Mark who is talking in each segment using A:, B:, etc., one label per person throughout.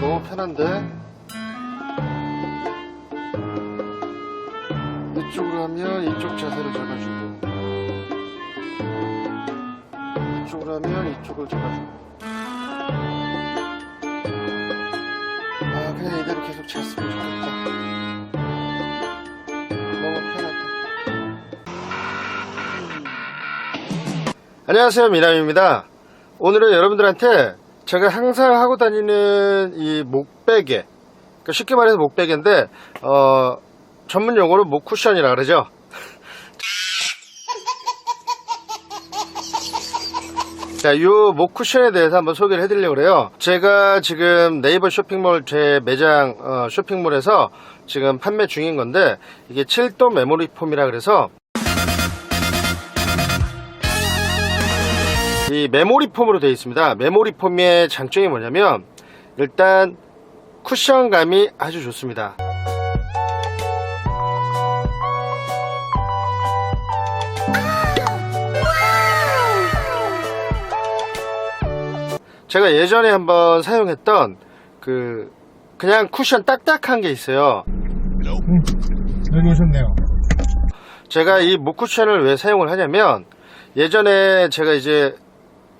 A: 너무 편한데? 이쪽으로 하면 이쪽 자세를 잡아주고 이쪽으로 하면 이쪽을 잡아주고. 아 그냥 이대로 계속 잤으면 좋겠다. 편하다. 안녕하세요 미남입니다. 오늘은 여러분들한테 제가 항상 하고 다니는 이 목베개 그러니까 쉽게 말해서 목베개인데 어, 전문 용어로 목 쿠션이라 그러죠 자, 이 목 쿠션에 대해서 한번 소개를 해드리려고 그래요. 제가 지금 네이버 쇼핑몰 제 매장 어, 쇼핑몰에서 지금 판매 중인 건데 이게 7도 메모리 폼이라 그래서 이 메모리 폼으로 되어 있습니다. 메모리 폼의 장점이 뭐냐면 일단 쿠션감이 아주 좋습니다. 제가 예전에 한번 사용했던 그 그냥 쿠션 딱딱한 게 있어요.
B: 여기 오셨네요.
A: 제가 이 목 쿠션을 왜 사용을 하냐면 예전에 제가 이제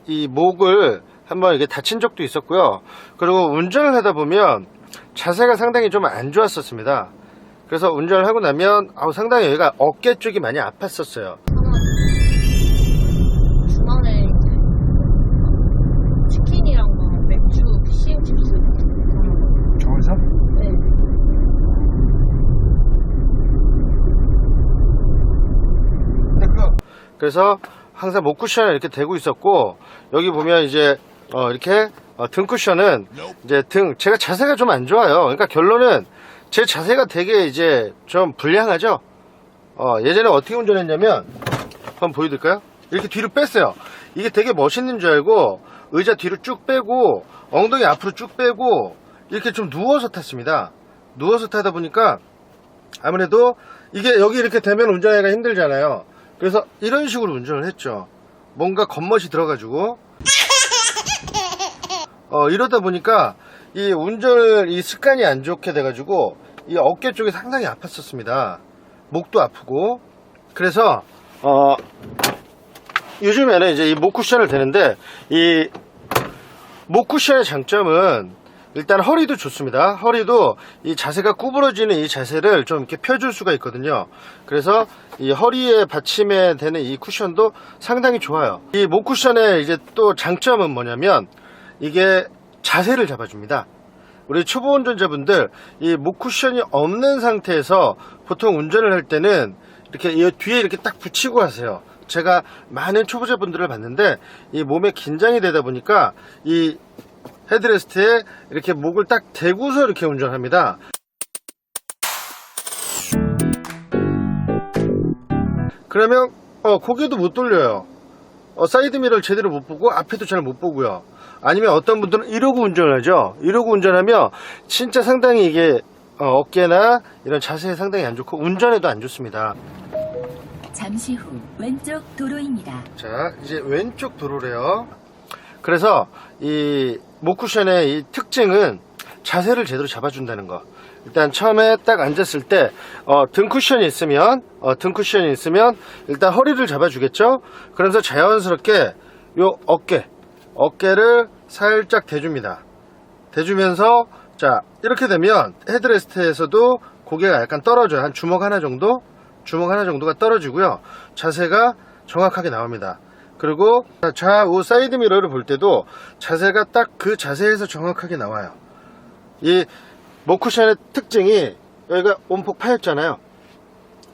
A: 이 목을 한번 이게 다친 적도 있었고요. 그리고 운전을 하다 보면 자세가 상당히 좀 안 좋았었습니다. 그래서 운전을 하고 나면 아우 상당히 여기가 어깨 쪽이 많이 아팠었어요.
C: 주말에 치킨이랑 맥주.
B: 저기서?
C: 네.
A: 그래서 항상 목 쿠션을 이렇게 대고 있었고 여기 보면 이제 어, 이렇게 어, 등 쿠션은 이제 등 제가 자세가 좀 안 좋아요. 그러니까 결론은 제 자세가 되게 이제 좀 불량하죠. 어, 예전에 어떻게 운전했냐면 한번 보여드릴까요? 이렇게 뒤로 뺐어요. 이게 되게 멋있는 줄 알고 의자 뒤로 쭉 빼고 엉덩이 앞으로 쭉 빼고 이렇게 좀 누워서 탔습니다. 누워서 타다 보니까 아무래도 이게 여기 이렇게 되면 운전하기가 힘들잖아요. 그래서 이런 식으로 운전을 했죠. 뭔가 겉멋이 들어가지고 어, 이러다 보니까 이 운전을 이 습관이 안 좋게 돼가지고 이 어깨 쪽이 상당히 아팠었습니다. 목도 아프고 그래서 어, 요즘에는 이제 이 목 쿠션을 대는데 이 목 쿠션의 장점은 일단 허리도 좋습니다. 허리도 이 자세가 구부러지는 이 자세를 좀 이렇게 펴줄 수가 있거든요. 그래서 이 허리에 받침에 되는 이 쿠션도 상당히 좋아요. 이 목 쿠션의 이제 또 장점은 뭐냐면 이게 자세를 잡아줍니다. 우리 초보 운전자분들 이 목 쿠션이 없는 상태에서 보통 운전을 할 때는 이렇게 이 뒤에 이렇게 딱 붙이고 하세요. 제가 많은 초보자분들을 봤는데 이 몸에 긴장이 되다 보니까 이 헤드레스트에 이렇게 목을 딱 대고서 이렇게 운전합니다. 그러면 어, 고개도 못 돌려요. 어, 사이드미러를 제대로 못 보고 앞에도 잘 못 보고요. 아니면 어떤 분들은 이러고 운전하죠. 이러고 운전하면 진짜 상당히 이게 어, 어깨나 이런 자세에 상당히 안 좋고 운전에도 안 좋습니다.
D: 잠시 후 왼쪽 도로입니다.
A: 자, 이제 왼쪽 도로래요. 그래서 이 목쿠션의 이 특징은 자세를 제대로 잡아준다는 거. 일단 처음에 딱 앉았을 때, 어, 등 쿠션이 있으면, 어, 등 쿠션이 있으면, 일단 허리를 잡아주겠죠? 그러면서 자연스럽게 요 어깨, 어깨를 살짝 대줍니다. 대주면서, 자, 이렇게 되면 헤드레스트에서도 고개가 약간 떨어져요. 한 주먹 하나 정도? 주먹 하나 정도가 떨어지고요. 자세가 정확하게 나옵니다. 그리고 좌우 사이드 미러를 볼 때도 자세가 딱 그 자세에서 정확하게 나와요. 이 모쿠션의 특징이 여기가 온폭 파였잖아요.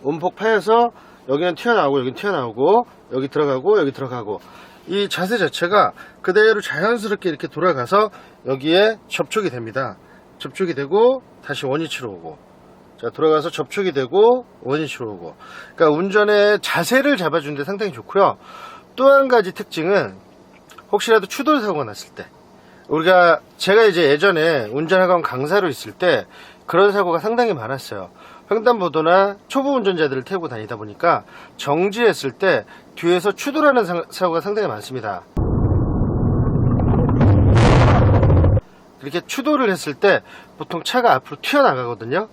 A: 온폭 파여서 여기는 튀어나오고 여기는 튀어나오고 여기 들어가고 여기 들어가고 이 자세 자체가 그대로 자연스럽게 이렇게 돌아가서 여기에 접촉이 됩니다. 접촉이 되고 다시 원위치로 오고 자 돌아가서 접촉이 되고 원위치로 오고 그러니까 운전의 자세를 잡아주는데 상당히 좋고요. 또 한 가지 특징은 혹시라도 추돌 사고가 났을 때 우리가 제가 이제 예전에 운전학원 강사로 있을 때 그런 사고가 상당히 많았어요. 횡단보도나 초보 운전자들을 태우고 다니다 보니까 정지했을 때 뒤에서 추돌하는 사- 사고가 상당히 많습니다. 이렇게 추돌을 했을 때 보통 차가 앞으로 튀어나가거든요.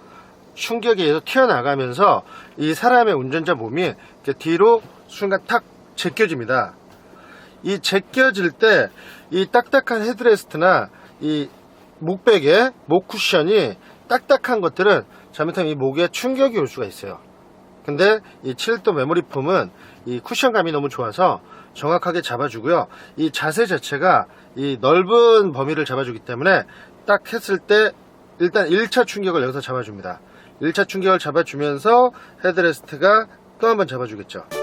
A: 충격에 의해서 튀어나가면서 이 사람의 운전자 몸이 뒤로 순간 탁 제껴집니다. 이 제껴질 때 이 딱딱한 헤드레스트나 이 목베개, 목 쿠션이 딱딱한 것들은 잘못하면 이 목에 충격이 올 수가 있어요. 근데 이 7도 메모리 폼은 이 쿠션감이 너무 좋아서 정확하게 잡아주고요. 이 자세 자체가 이 넓은 범위를 잡아주기 때문에 딱 했을 때 일단 1차 충격을 여기서 잡아줍니다. 1차 충격을 잡아주면서 헤드레스트가 또 한 번 잡아주겠죠.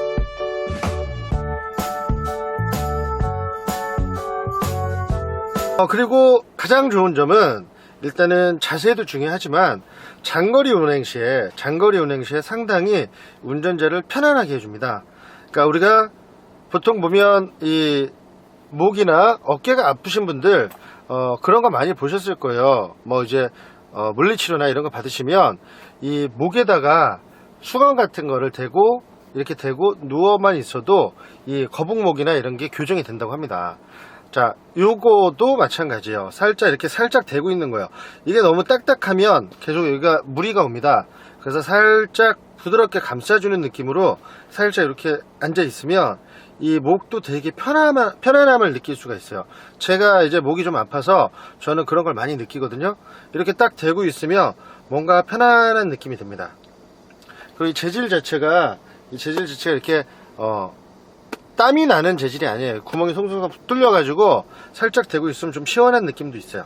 A: 어, 그리고 가장 좋은 점은 일단은 자세도 중요하지만 장거리 운행 시에 장거리 운행 시에 상당히 운전자를 편안하게 해줍니다. 그러니까 우리가 보통 보면 이 목이나 어깨가 아프신 분들 어, 그런 거 많이 보셨을 거예요. 뭐 이제 어, 물리치료나 이런 거 받으시면 이 목에다가 수건 같은 거를 대고 이렇게 대고 누워만 있어도 이 거북목이나 이런 게 교정이 된다고 합니다. 자, 요거도 마찬가지예요. 살짝 이렇게 살짝 대고 있는 거예요. 이게 너무 딱딱하면 계속 여기가 무리가 옵니다. 그래서 살짝 부드럽게 감싸주는 느낌으로 살짝 이렇게 앉아 있으면 이 목도 되게 편안함, 편안함을 느낄 수가 있어요. 제가 이제 목이 좀 아파서 저는 그런 걸 많이 느끼거든요. 이렇게 딱 대고 있으면 뭔가 편안한 느낌이 듭니다. 그리고 이 재질 자체가 이 재질 자체가 이렇게 어 땀이 나는 재질이 아니에요. 구멍이 송송 뚫려 가지고 살짝 대고 있으면 좀 시원한 느낌도 있어요.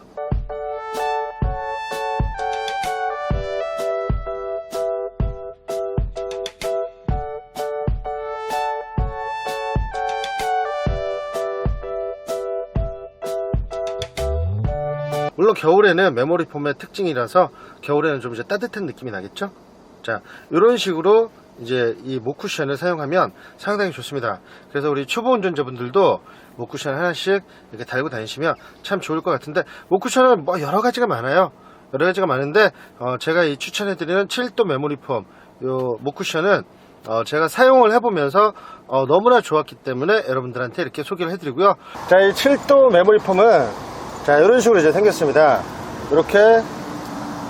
A: 물론 겨울에는 메모리 폼의 특징이라서 겨울에는 좀 이제 따뜻한 느낌이 나겠죠? 자, 이런 식으로 이제 이 목쿠션을 사용하면 상당히 좋습니다. 그래서 우리 초보 운전자분들도 목쿠션 하나씩 이렇게 달고 다니시면 참 좋을 것 같은데 목쿠션은 뭐 여러 가지가 많아요. 여러 가지가 많은데 어, 제가 이 추천해드리는 7도 메모리 폼 요 목쿠션은 어, 제가 사용을 해보면서 어, 너무나 좋았기 때문에 여러분들한테 이렇게 소개를 해드리고요. 자, 이 7도 메모리 폼은 자 이런 식으로 이제 생겼습니다. 이렇게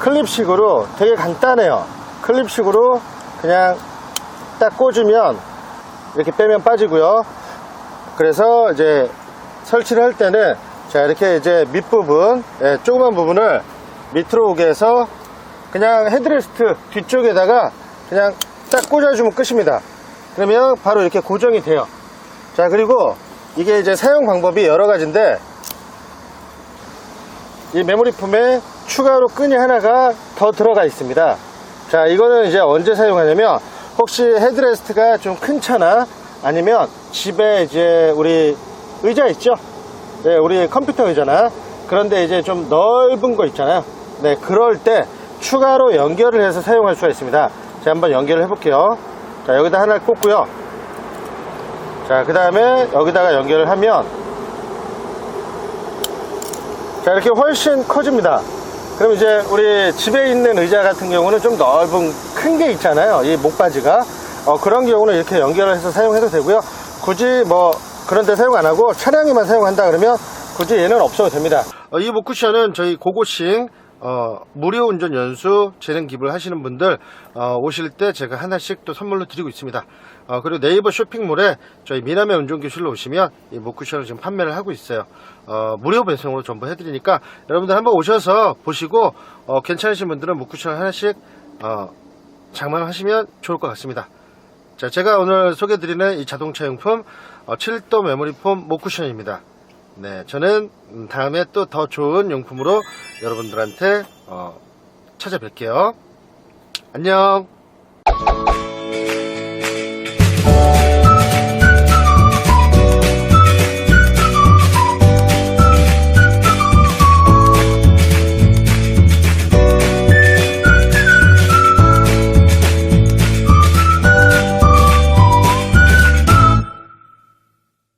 A: 클립식으로 되게 간단해요. 클립식으로 그냥 딱 꽂으면 이렇게 빼면 빠지고요. 그래서 이제 설치를 할 때는 자 이렇게 이제 밑부분 예, 조그만 부분을 밑으로 오게 해서 그냥 헤드레스트 뒤쪽에다가 그냥 딱 꽂아주면 끝입니다. 그러면 바로 이렇게 고정이 돼요. 자 그리고 이게 이제 사용 방법이 여러 가지인데 이 메모리 폼에 추가로 끈이 하나가 더 들어가 있습니다. 자, 이거는 이제 언제 사용하냐면 혹시 헤드레스트가 좀 큰 차나 아니면 집에 이제 우리 의자 있죠? 네, 우리 컴퓨터 의자나 그런데 이제 좀 넓은 거 있잖아요. 네, 그럴 때 추가로 연결을 해서 사용할 수가 있습니다. 제가 한번 연결을 해볼게요. 자, 여기다 하나 꽂고요. 자, 그 다음에 여기다가 연결을 하면 자 이렇게 훨씬 커집니다 그럼 이제 우리 집에 있는 의자 같은 경우는 좀 넓은 큰 게 있잖아요. 이 목바지가. 어, 그런 경우는 이렇게 연결해서 사용해도 되고요. 굳이 뭐 그런 데 사용 안 하고 차량에만 사용한다 그러면 굳이 얘는 없어도 됩니다. 어, 이 목쿠션은 저희 고고싱 어, 무료 운전 연수 재능 기부를 하시는 분들 어, 오실 때 제가 하나씩 또 선물로 드리고 있습니다. 어, 그리고 네이버 쇼핑몰에 저희 미남의 운전교실로 오시면 이 목쿠션을 지금 판매를 하고 있어요. 어, 무료 배송으로 전부 해드리니까 여러분들 한번 오셔서 보시고 어, 괜찮으신 분들은 목쿠션 하나씩 어, 장만하시면 좋을 것 같습니다. 자, 제가 오늘 소개드리는 이 자동차 용품 어, 7도 메모리 폼 목쿠션입니다. 네, 저는 음, 다음에 또 더 좋은 용품으로 여러분들한테 어, 찾아뵐게요. 안녕.